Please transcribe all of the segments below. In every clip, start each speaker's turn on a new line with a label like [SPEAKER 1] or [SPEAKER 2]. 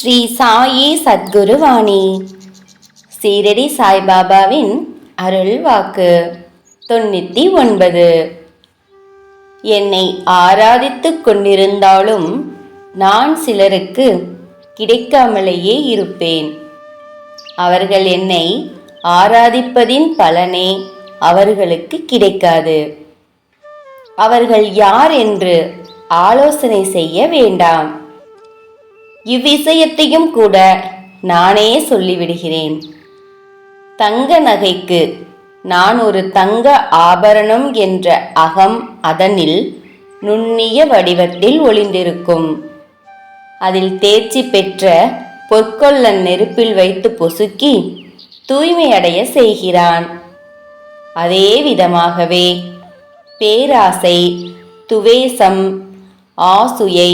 [SPEAKER 1] ஸ்ரீ சாயி சத்குருவாணி. சீரடி சாய்பாபாவின் அருள் வாக்கு. தொண்ணூற்றி ஒன்பது என்னை ஆராதித்துக் கொண்டிருந்தாலும் நான் சிலருக்கு கிடைக்காமலேயே இருப்பேன். அவர்கள் என்னை ஆராதிப்பதின் பலனே அவர்களுக்கு கிடைக்காது. அவர்கள் யார் என்று ஆலோசனை செய்ய வேண்டாம். இவ்விஷயத்தையும் கூட நானே சொல்லிவிடுகிறேன். தங்க நகைக்கு நான் ஒரு தங்க ஆபரணம் என்ற அகம் அதனில் நுண்ணிய வடிவத்தில் ஒளிந்திருக்கும். அதில் தேர்ச்சி பெற்ற பொற்கொள்ளன் நெருப்பில் வைத்து பொசுக்கி தூய்மையடைய செய்கிறான். அதே விதமாகவே பேராசை துவேசம் ஆசுயை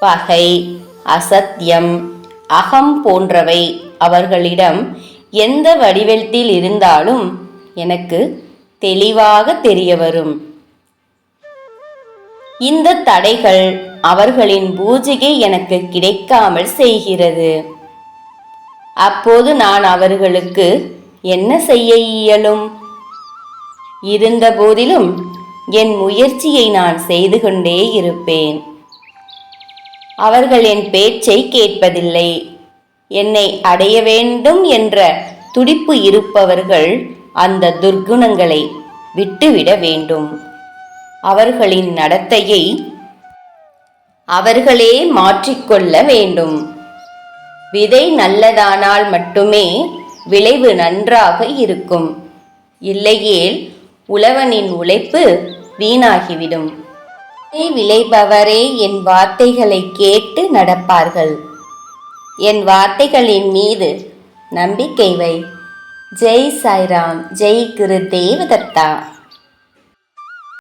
[SPEAKER 1] பகை அசத்தியம். அகம் போன்றவை அவர்களிடம் எந்த வடிவத்தில் இருந்தாலும் எனக்கு தெளிவாக தெரிய வரும் இந்த தடைகள் அவர்களின் பூஜையை எனக்கு கிடைக்காமல் செய்கிறது. அப்போது நான் அவர்களுக்கு என்ன செய்ய இயலும்? இருந்த போதிலும் என் முயற்சியை நான் செய்து கொண்டே இருப்பேன். அவர்கள் என் பேச்சை கேட்பதில்லை. என்னை அடைய வேண்டும் என்ற துடிப்பு இருப்பவர்கள் அந்த துர்க்குணங்களை விட்டுவிட வேண்டும். அவர்களின் நடத்தையை அவர்களே மாற்றிக்கொள்ள வேண்டும். விதை நல்லதானால் மட்டுமே விளைவு நன்றாக இருக்கும். இல்லையேல் உழவனின் உழைப்பு வீணாகிவிடும். வார்த்தை விளைபவரே என் வார்த்தைகளை கேட்டு நடப்பார்கள். என் வார்த்தைகளின் மீது நம்பிக்கை வை. ஜெய் சாய்ராம் ஜெய் குரு தேவதத்தா.